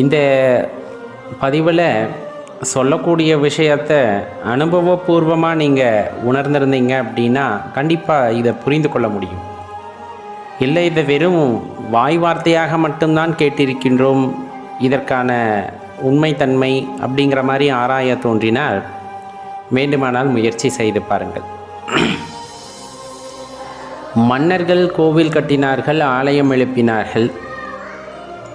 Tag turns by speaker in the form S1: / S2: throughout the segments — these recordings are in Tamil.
S1: இந்த பதிவில் சொல்லக்கூடிய விஷயத்தை அனுபவபூர்வமாக நீங்கள் உணர்ந்திருந்தீங்க அப்படின்னா கண்டிப்பாக இதை புரிந்து கொள்ள முடியும். இல்லை இதை வெறும் வாய் வார்த்தையாக மட்டும்தான் கேட்டிருக்கின்றோம். இதற்கான உண்மைத்தன்மை அப்படிங்கிற மாதிரி ஆராய தோன்றினால் வேண்டுமானால் முயற்சி செய்து பாருங்கள். மன்னர்கள் கோவில் கட்டினார்கள் ஆலயம் எழுப்பினார்கள்.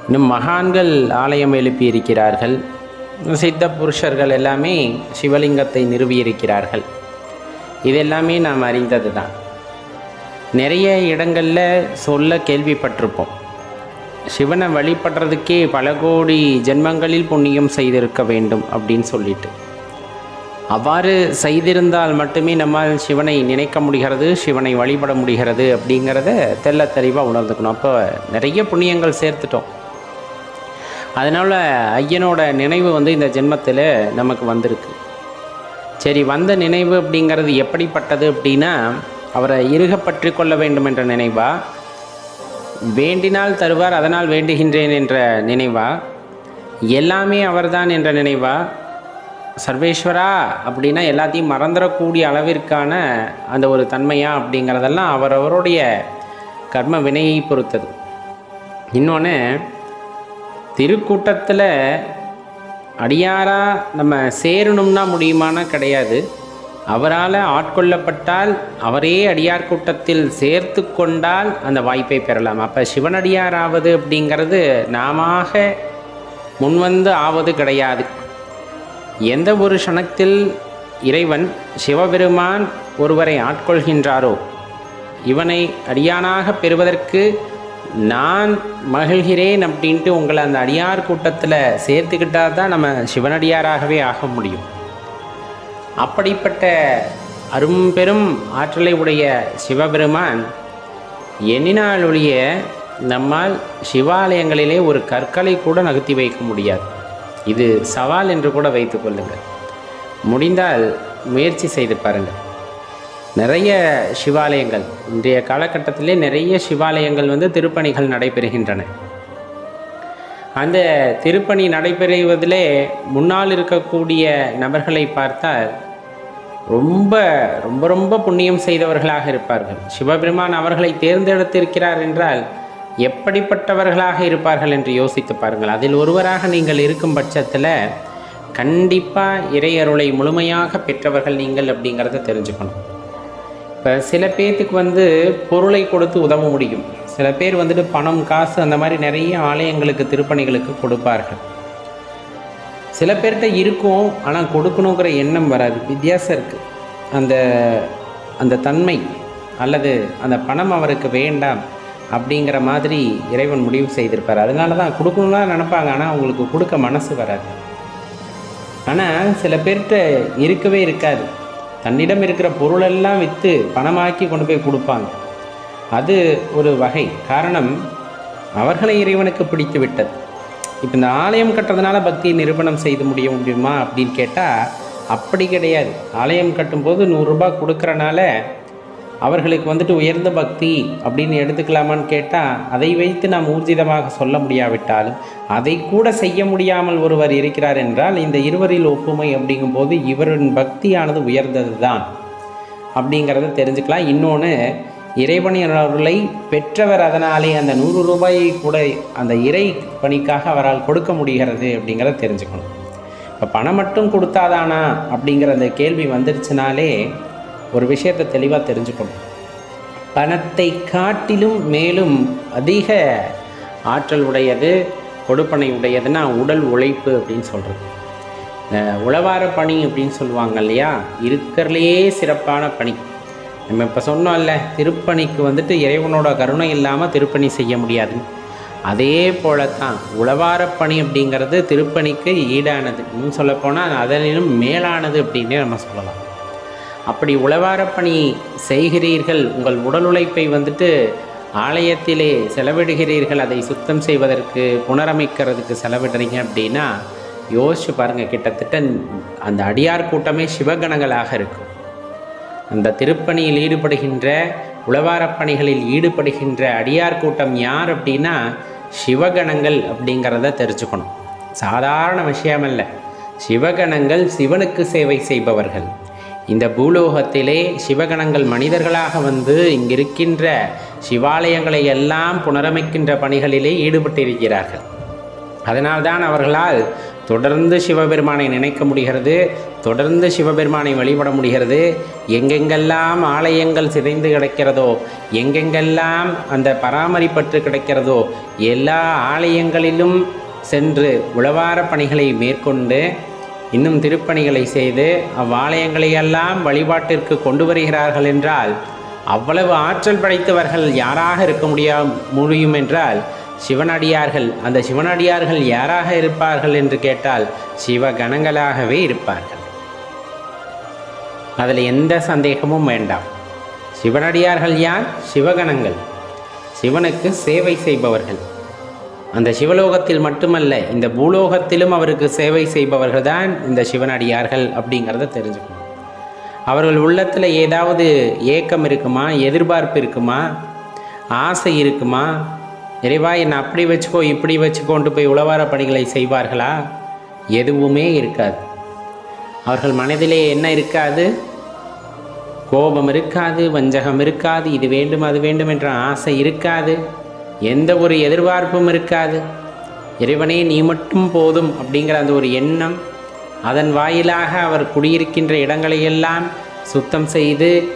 S1: இன்னும் மகான்கள் ஆலயம் எழுப்பியிருக்கிறார்கள். சித்த புருஷர்கள் எல்லாமே சிவலிங்கத்தை நிறுவியிருக்கிறார்கள். இதெல்லாமே நாம் அறிந்தது தான் நிறைய இடங்களில் சொல்ல கேள்விப்பட்டிருப்போம். சிவனை வழிபடுறதுக்கே பல கோடி ஜென்மங்களில் புண்ணியம் செய்திருக்க வேண்டும் அப்படின்னு சொல்லிட்டு. அவ்வாறு செய்திருந்தால் மட்டுமே நம்மால் சிவனை நினைக்க முடிகிறது சிவனை வழிபட முடிகிறது அப்படிங்கிறத தெள்ள தெளிவாக உணர்ந்துக்கணும். அப்போ நிறைய புண்ணியங்கள் சேர்த்துட்டோம். அதனால் ஐயனோட நினைவு வந்து இந்த ஜென்மத்தில் நமக்கு வந்திருக்கு. சரி வந்த நினைவு அப்படிங்கிறது எப்படிப்பட்டது அப்படின்னா அவரை இறுக பற்றி கொள்ள வேண்டும் என்ற நினைவா? வேண்டினால் தருவார் அதனால் வேண்டுகின்றேன் என்ற நினைவா? எல்லாமே அவர்தான் என்ற நினைவா? சர்வேஸ்வரா அப்படின்னா எல்லாத்தையும் மறந்துடக்கூடிய அளவிற்கான அந்த ஒரு தன்மையா அப்படிங்கிறதெல்லாம் அவரவருடைய கர்ம வினையை பொறுத்தது. இன்னொன்று திருக்கூட்டத்தில் அடியாராக நம்ம சேரணும்னா முடியுமானா கிடையாது. அவரால் ஆட்கொள்ளப்பட்டால் அவரே அடியார் கூட்டத்தில் சேர்த்து கொண்டால் அந்த வாய்ப்பை பெறலாம். அப்போ சிவனடியார் ஆவது அப்படிங்கிறது நாம முன்வந்து ஆவது கிடையாது. எந்த ஒரு க்ஷணத்தில் இறைவன் சிவபெருமான் ஒருவரை ஆட்கொள்கின்றாரோ இவனை அடியானாக பெறுவதற்கு நான் மகிழ்கிறேன் அப்படின்ட்டு உங்களை அந்த அடியார் கூட்டத்தில் சேர்த்துக்கிட்டால் தான் நம்ம சிவனடியாராகவே ஆக முடியும். அப்படிப்பட்ட அரும்பெரும் ஆற்றலை உடைய சிவபெருமான் எண்ணினால் ஒழிய நம்மால் சிவாலயங்களிலே ஒரு கற்களை கூட நகர்த்தி வைக்க முடியாது. இது சவால் என்று கூட வைத்துக்கொள்ளுங்கள் முடிந்தால் முயற்சி செய்து பாருங்கள். நிறைய சிவாலயங்கள். இன்றைய காலகட்டத்திலே நிறைய சிவாலயங்கள் வந்து திருப்பணிகள் நடைபெறுகின்றன. அந்த திருப்பணி நடைபெறுவதிலே முன்னால் இருக்கக்கூடிய நபர்களை பார்த்தால் ரொம்ப ரொம்ப ரொம்ப புண்ணியம் செய்தவர்களாக இருப்பார்கள். சிவபெருமான் அவர்களை தேர்ந்தெடுத்திருக்கிறார் என்றால் எப்படிப்பட்டவர்களாக இருப்பார்கள் என்று யோசித்து பாருங்கள். அதில் ஒருவராக நீங்கள் இருக்கும் பட்சத்தில் கண்டிப்பாக இறையருளை முழுமையாக பெற்றவர்கள் நீங்கள் அப்படிங்கிறத தெரிஞ்சுக்கணும். இப்போ சில பேர்த்துக்கு வந்து பொருளை கொடுத்து உதவ முடியும். சில பேர் வந்துட்டு பணம் காசு அந்த மாதிரி நிறைய ஆலயங்களுக்கு திருப்பணிகளுக்கு கொடுப்பார்கள். சில பேர்கிட்ட இருக்கும் ஆனால் கொடுக்கணுங்கிற எண்ணம் வராது. வித்தியாசம் இருக்குது அந்த அந்த தன்மை அல்லது அந்த பணம் அவருக்கு வேண்டாம் அப்படிங்கிற மாதிரி இறைவன் முடிவு செய்திருப்பார். அதனால தான் கொடுக்கணும்னா நினப்பாங்க. ஆனால் அவங்களுக்கு கொடுக்க மனசு வராது. ஆனால் சில பேர்கிட்ட இருக்கவே இருக்காது. தன்னிடம் இருக்கிற பொருளெல்லாம் விற்று பணமாக்கி கொண்டு போய் கொடுப்பாங்க. அது ஒரு வகை. காரணம் அவர்களை இறைவனுக்கு பிடித்து விட்டது. இப்போ இந்த ஆலயம் கட்டுறதுனால பக்தியை நிரூபணம் செய்து முடிய முடியுமா அப்படின்னு கேட்டால் அப்படி கிடையாது. ஆலயம் கட்டும்போது நூறுரூபா கொடுக்குறனால அவர்களுக்கு வந்துட்டு உயர்ந்த பக்தி அப்படின்னு எடுத்துக்கலாமான்னு கேட்டால் அதை வைத்து நாம் ஊர்ஜிதமாக சொல்ல முடியாவிட்டாலும் அதை கூட செய்ய முடியாமல் ஒருவர் இருக்கிறார் என்றால் இந்த இருவரில் ஒப்புமை அப்படிங்கும்போது இவரின் பக்தியானது உயர்ந்தது தான் அப்படிங்கிறத தெரிஞ்சுக்கலாம். இன்னொன்று இறைவனின் அருளை பெற்றவர் அதனாலே அந்த நூறு ரூபாயை கூட அந்த இறை பணிக்காக அவரால் கொடுக்க முடிகிறது அப்படிங்கிறத தெரிஞ்சுக்கணும். இப்போ பணம் மட்டும் கொடுத்தாதானா அப்படிங்கிற அந்த கேள்வி வந்துருச்சுனாலே ஒரு விஷயத்தை தெளிவாக தெரிஞ்சுக்கணும். பணத்தை காட்டிலும் மேலும் அதிக ஆற்றல் உடையது கொடுப்பனை உடையதுன்னா உடல் உழைப்பு அப்படின்னு சொல்கிறது இந்த உழவார பணி அப்படின்னு சொல்லுவாங்க இல்லையா? இருக்கிறதுலையே சிறப்பான பணி. நம்ம இப்போ சொன்னோம்ல திருப்பணிக்கு வந்துட்டு இறைவனோட கருணை இல்லாமல் திருப்பணி செய்ய முடியாது. அதே போல தான் உழவார பணி அப்படிங்கிறது திருப்பணிக்கு ஈடானது. இன்னும் சொல்லப்போனால் அதனிலும் மேலானது அப்படின்னே நம்ம சொல்லலாம். அப்படி உழவாரப் பணி செய்கிறீர்கள் உங்கள் உடல் உழைப்பை வந்துட்டு ஆலயத்திலே செலவிடுகிறீர்கள் அதை சுத்தம் செய்வதற்கு புனரமைக்கிறதுக்கு செலவிடுறீங்க அப்படின்னா யோசிச்சு பாருங்கள் கிட்டத்தட்ட அந்த அடியார் கூட்டமே சிவகணங்களாக இருக்கும். அந்த திருப்பணியில் ஈடுபடுகின்ற உழவாரப் பணிகளில் ஈடுபடுகின்ற அடியார் கூட்டம் யார் அப்படின்னா சிவகணங்கள் அப்படிங்கிறத தெரிஞ்சுக்கணும். சாதாரண விஷயமல்ல சிவகணங்கள் சிவனுக்கு சேவை செய்பவர்கள். இந்த பூலோகத்திலே சிவகணங்கள் மனிதர்களாக வந்து இங்கிருக்கின்ற சிவாலயங்களை எல்லாம் புனரமைக்கின்ற பணிகளிலே ஈடுபட்டிருக்கிறார்கள். அதனால்தான் அவர்களால் தொடர்ந்து சிவபெருமானை நினைக்க முடிகிறது தொடர்ந்து சிவபெருமானை வழிபட முடிகிறது. எங்கெங்கெல்லாம் ஆலயங்கள் சிதைந்து கிடக்கிறதோ எங்கெங்கெல்லாம் அந்த பராமரிப்பற்று கிடக்கிறதோ எல்லா ஆலயங்களிலும் சென்று உழவார பணிகளை மேற்கொண்டு இன்னும் திருப்பணிகளை செய்து அவ்வாலயங்களையெல்லாம் வழிபாட்டிற்கு கொண்டு வருகிறார்கள் என்றால் அவ்வளவு ஆற்றல் படைத்தவர்கள் யாராக இருக்க முடியா முடியும் என்றால் சிவனடியார்கள் அந்த சிவனடியார்கள் யாராக இருப்பார்கள் என்று கேட்டால் சிவகணங்களாகவே இருப்பார்கள். அதில் எந்த சந்தேகமும் வேண்டாம். சிவனடியார்கள் யார்? சிவகணங்கள். சிவனுக்கு சேவை செய்பவர்கள். அந்த சிவலோகத்தில் மட்டுமல்ல இந்த பூலோகத்திலும் அவருக்கு சேவை செய்பவர்கள் தான் இந்த சிவனடியார்கள் அப்படிங்கிறத தெரிஞ்சுக்கணும். அவர்கள் உள்ளத்தில் ஏதாவது ஏக்கம் இருக்குமா எதிர்பார்ப்பு இருக்குமா ஆசை இருக்குமா இறைவா என்னை அப்படி வச்சுக்கோ இப்படி வச்சுக்கோண்டு போய் உளவார பணிகளை செய்வார்களா? எதுவுமே இருக்காது. அவர்கள் மனதிலே என்ன இருக்காது? கோபம் இருக்காது வஞ்சகம் இருக்காது இது வேண்டும் அது வேண்டும் என்ற ஆசை இருக்காது. எந்த ஒரு எதிர்பார்ப்பும் இருக்காது. இறைவனே நீ மட்டும் போதும் அப்படிங்கிற அந்த ஒரு எண்ணம் அதன் வாயிலாக அவர் குடியிருக்கின்ற இடங்களையெல்லாம் சுத்தம் செய்து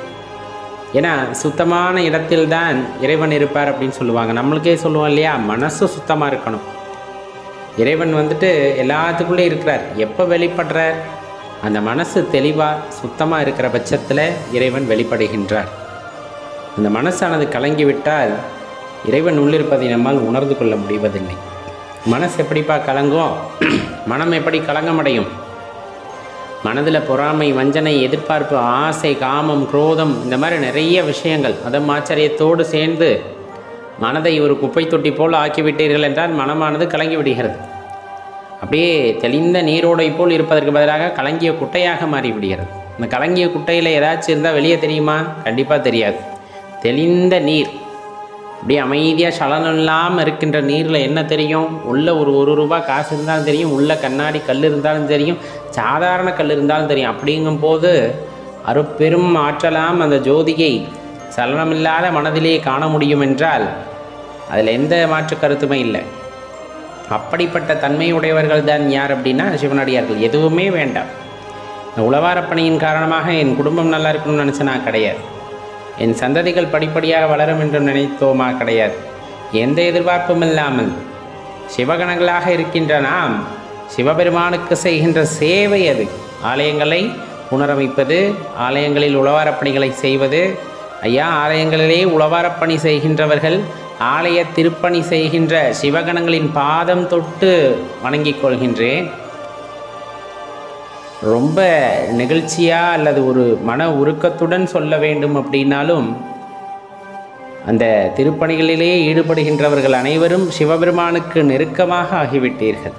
S1: ஏன்னா சுத்தமான இடத்தில்தான் இறைவன் இருப்பார் அப்படின்னு சொல்லுவாங்க. நம்மளுக்கே சொல்லுவோம் இல்லையா மனசு சுத்தமாக இருக்கணும். இறைவன் வந்துட்டு எல்லாத்துக்குள்ளே இருக்கிறார். எப்போ வெளிப்படுறார்? அந்த மனசு தெளிவாக சுத்தமாக இருக்கிற பட்சத்தில் இறைவன் வெளிப்படுகின்றார். அந்த மனசானது கலங்கிவிட்டால் இறைவன் உள்ளிருப்பதை நம்மால் உணர்ந்து கொள்ள முடிவதில்லை. மனசு எப்படிப்பா கலங்கும் மனம் எப்படி கலங்கமடையும்? மனதில் பொறாமை வஞ்சனை எதிர்பார்ப்பு ஆசை காமம் குரோதம் இந்த மாதிரி நிறைய விஷயங்கள் அதம் ஆச்சரியத்தோடு சேர்ந்து மனதை ஒரு குப்பை தொட்டி போல் ஆக்கிவிட்டீர்கள் என்றால் மனமானது கலங்கி விடுகிறது அப்படியே தெளிந்த நீரோடை போல் இருப்பதற்கு பதிலாக கலங்கிய குட்டையாக மாறிவிடுகிறது. இந்த கலங்கிய குட்டையில் ஏதாச்சும் இருந்தால் வெளியே தெரியுமா? கண்டிப்பாக தெரியாது. தெளிந்த நீர் அப்படியே அமைதியாக சலனம் இல்லாமல் இருக்கின்ற நீரில் என்ன தெரியும்? உள்ளே ஒரு ஒரு ரூபா காசு இருந்தாலும் தெரியும் உள்ள கண்ணாடி கல் இருந்தாலும் தெரியும் சாதாரண கல் இருந்தாலும் தெரியும். அப்படிங்கும்போது அருப்பெரும் ஆற்றலாம் அந்த ஜோதியை சலனமில்லாத மனதிலேயே காண முடியும் என்றால் அதில் எந்த மாற்று கருத்துமே இல்லை. அப்படிப்பட்ட தன்மையுடையவர்கள் தான் யார் அப்படின்னா சிவனடியார்கள். எதுவுமே வேண்டாம். இந்த உளவாரப்பணியின் காரணமாக என் குடும்பம் நல்லா இருக்கணும்னு நினச்சேன்? நான் கிடையாது. என் சந்ததிகள் படிப்படியாக வளரும் என்று நினைத்தோமா கிடையாது. எந்த எதிர்பார்ப்பும் இல்லாமல். சிவகணங்களாக இருக்கின்ற நாம் சிவபெருமானுக்கு செய்கின்ற சேவை அது. ஆலயங்களை புனரமைப்பது ஆலயங்களில் உழவாரப்பணிகளை செய்வது. ஐயா ஆலயங்களிலே உழவாரப்பணி செய்கின்றவர்கள் ஆலய திருப்பணி செய்கின்ற சிவகணங்களின் பாதம் தொட்டு வணங்கிக் கொள்கின்றேன். ரொம்ப நெகிழ்ச்சியாக அல்லது ஒரு மன உருக்கத்துடன் சொல்ல வேண்டும் அப்படின்னாலும் அந்த திருப்பணிகளிலே ஈடுபடுகின்றவர்கள் அனைவரும் சிவபெருமானுக்கு நெருக்கமாக ஆகிவிட்டீர்கள்.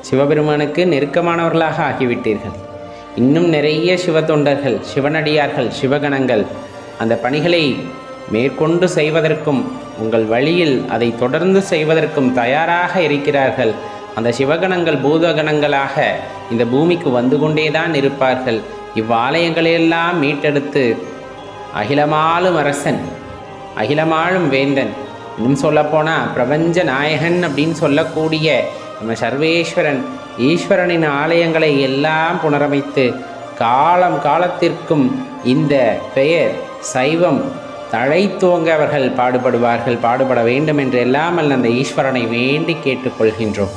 S1: சிவபெருமானுக்கு நெருக்கமானவர்களாக ஆகிவிட்டீர்கள். இன்னும் நிறைய சிவ தொண்டர்கள் சிவனடியார்கள் சிவகணங்கள் அந்த பணிகளை மேற்கொண்டு செய்வதற்கும் உங்கள் வழியில் அதை தொடர்ந்து செய்வதற்கும் தயாராக இருக்கிறார்கள். அந்த சிவகணங்கள் பூதகணங்களாக இந்த பூமிக்கு வந்து கொண்டேதான் இருப்பார்கள். இவ்வாலயங்களையெல்லாம் மீட்டெடுத்து அகிலமாளும் அரசன் அகிலமாளும் வேந்தன். இன்னும் சொல்லப்போனால் பிரபஞ்ச நாயகன் அப்படின்னு சொல்லக்கூடிய நம்ம சர்வேஸ்வரன் ஈஸ்வரனின் ஆலயங்களை எல்லாம் புனரமைத்து காலம் காலத்திற்கும் இந்த பெயர் சைவம் தழைத்துவங்க அவர்கள் பாடுபடுவார்கள் பாடுபட வேண்டும் என்று எல்லாமல் அந்த ஈஸ்வரனை வேண்டி கேட்டுக்கொள்கின்றோம்.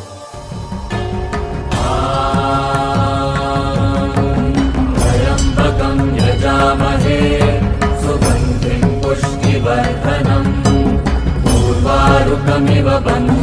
S2: banda.